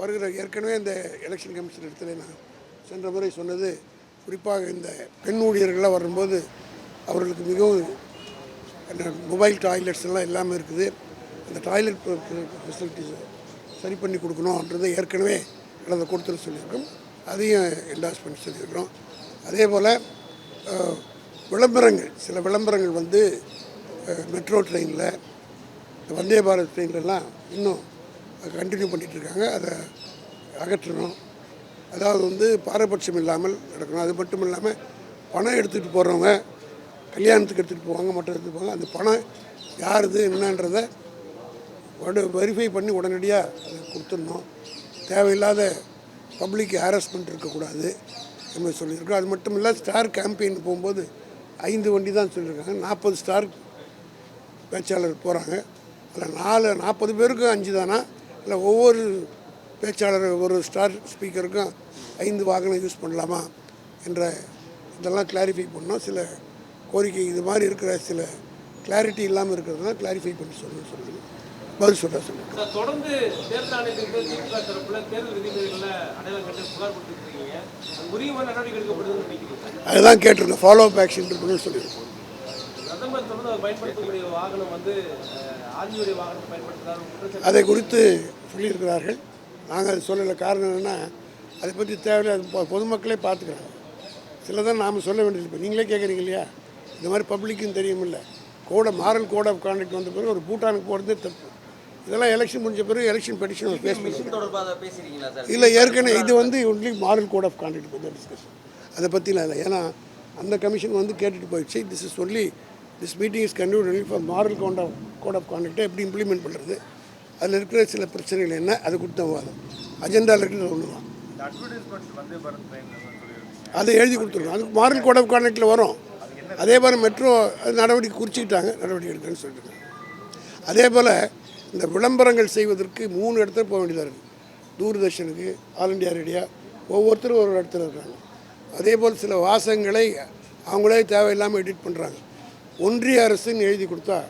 வருகிற ஏற்கனவே இந்த எலெக்ஷன் கமிஷன் இடத்துல நான் சென்ற முறை சொன்னது குறிப்பாக இந்த பெண் ஊழியர்கள்லாம் வரும்போது அவர்களுக்கு மிகவும் மொபைல் டாய்லெட்ஸ் எல்லாம் இல்லாமல் இருக்குது. அந்த டாய்லெட் ஃபெசிலிட்டிஸை சரி பண்ணி கொடுக்கணுன்றதை ஏற்கனவே கடந்த கொடுத்துட சொல்லியிருக்கோம். அதையும் என்டாஸ் பண்ணி சொல்லியிருக்கிறோம். அதே போல் விளம்பரங்கள் சில விளம்பரங்கள் வந்து மெட்ரோ ட்ரெயினில் இந்த வந்தே பாரத் ட்ரெயின்லலாம் இன்னும் கண்டினியூ பண்ணிகிட்டு இருக்காங்க அதை அகற்றணும். அதாவது வந்து பாரபட்சம் இல்லாமல் நடக்கணும். அது மட்டும் இல்லாமல் பணம் எடுத்துகிட்டு போகிறவங்க கல்யாணத்துக்கு எடுத்துகிட்டு போவாங்க மற்ற எடுத்துகிட்டு போவாங்க அந்த பணம் யாருது என்னன்றதை உடனே வெரிஃபை பண்ணி உடனடியாக அதை கொடுத்துடணும். தேவையில்லாத பப்ளிக் ஹாரஸ்மெண்ட் இருக்கக்கூடாது என்று சொல்லியிருக்கோம் அது மட்டும் இல்லை ஸ்டார் கேம்பெயின் போகும்போது ஐந்து வண்டி தான் சொல்லியிருக்காங்க. நாற்பது ஸ்டார் பேச்சாளர் போகிறாங்க அதில் நாலு நாற்பது பேருக்கும் அஞ்சு தானா இல்லை ஒவ்வொரு பேச்சாளர் ஒரு ஸ்டார் ஸ்பீக்கருக்கும் ஐந்து வாகனம் யூஸ் பண்ணலாமா என்ற இதெல்லாம் கிளாரிஃபை பண்ணோம். சில கோரிக்கை இது மாதிரி இருக்கிற சில கிளாரிட்டி இல்லாமல் இருக்கிறதுலாம் கிளாரிஃபை பண்ணி சொல்லணும் சொல்லணும் பதில் சொல்ல சொல்லுங்கள் தொடர்ந்து தேர்தல் ஆணையத்திற்கு திமுக தரப்புல தேர்தல் விதிமுறைகளை அடையாளம் கண்டு புகார் கொடுத்துருக்கீங்க. உரியமான நடவடிக்கை எடுக்கப்படுதுன்னு நினைக்கிறீங்க சார் அதுதான் கேட்டிருந்தோம் ஃபாலோ அப் ஆக்ஷன் இருக்கணும்னு சொல்லியிருக்கோம். அதை குறித்து சொல்லியிருக்கிறார்கள். நாங்கள் அது சொல்லலை. காரணம் என்னென்னா அதை பற்றி தேவையில்லை. பொதுமக்களே பார்த்துக்கிறாங்க. சிலதான் நாம் சொல்ல வேண்டியது இப்போ நீங்களே கேட்குறீங்க இல்லையா? இந்த மாதிரி பப்ளிக்கும் தெரியுமில்ல. கோட மாரல் கோட் ஆஃப் கான்டக்ட் வந்த பிறகு ஒரு பூட்டானுக்கு போகிறதே தப்பு. இதெல்லாம் எலெக்ஷன் முடிஞ்ச பிறகு எலெக்ஷன் பெட்டிஷன் சார்? இல்லை ஏற்கனவே இது வந்து only moral code of conduct பற்றி டிஸ்கஷன் அதை பற்றிலாம் இல்லை. ஏன்னா அந்த கமிஷன் வந்து கேட்டுட்டு போயிடுச்சு. This is only this meeting is conduct only for moral code of code of கான்டக்டை எப்படி இம்ப்ளிமெண்ட் பண்ணுறது அதில் இருக்கிற சில பிரச்சனைகள் என்ன? அது கொடுத்த விவாதம். அஜெண்டாவில் இருக்கிறது ஒன்று தான் அதை எழுதி கொடுத்துருக்கோம் அதுக்கு மாரல் கோட் ஆஃப் கான்டக்டில் வரும். அதே போல் மெட்ரோ நடவடிக்கை குறிச்சிக்கிட்டாங்க. நடவடிக்கை எடுக்கிறேன்னு சொல்லிட்டு அதே போல் இந்த விளம்பரங்கள் செய்வதற்கு மூணு இடத்துல போக வேண்டியதாக இருக்குது தூர்தர்ஷனுக்கு ஆல் இண்டியா ரேடியா ஒவ்வொருத்தரும் ஒரு இடத்துல இருக்காங்க. அதே போல் சில வாசகங்களை அவங்களே தேவையில்லாமல் எடிட் பண்ணுறாங்க ஒன்றிய அரசுன்னு எழுதி கொடுத்தா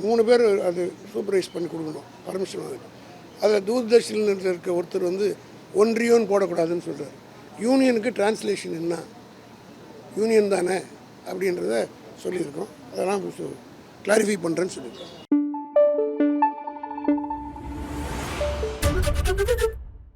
மூணு பேர் அது சூப்பர்வைஸ் பண்ணி கொடுக்கணும் பர்மிஷன் வாங்கணும் அதில் தூர்தர்ஷனில் இருக்க ஒருத்தர் வந்து ஒன்றியோன்னு போடக்கூடாதுன்னு சொல்கிறார் யூனியனுக்கு டிரான்ஸ்லேஷன் என்ன? யூனியன் தானே? அப்படின்றத சொல்லியிருக்கோம். அதெல்லாம் கிளாரிஃபை பண்ணுறேன்னு சொல்லியிருக்கோம்.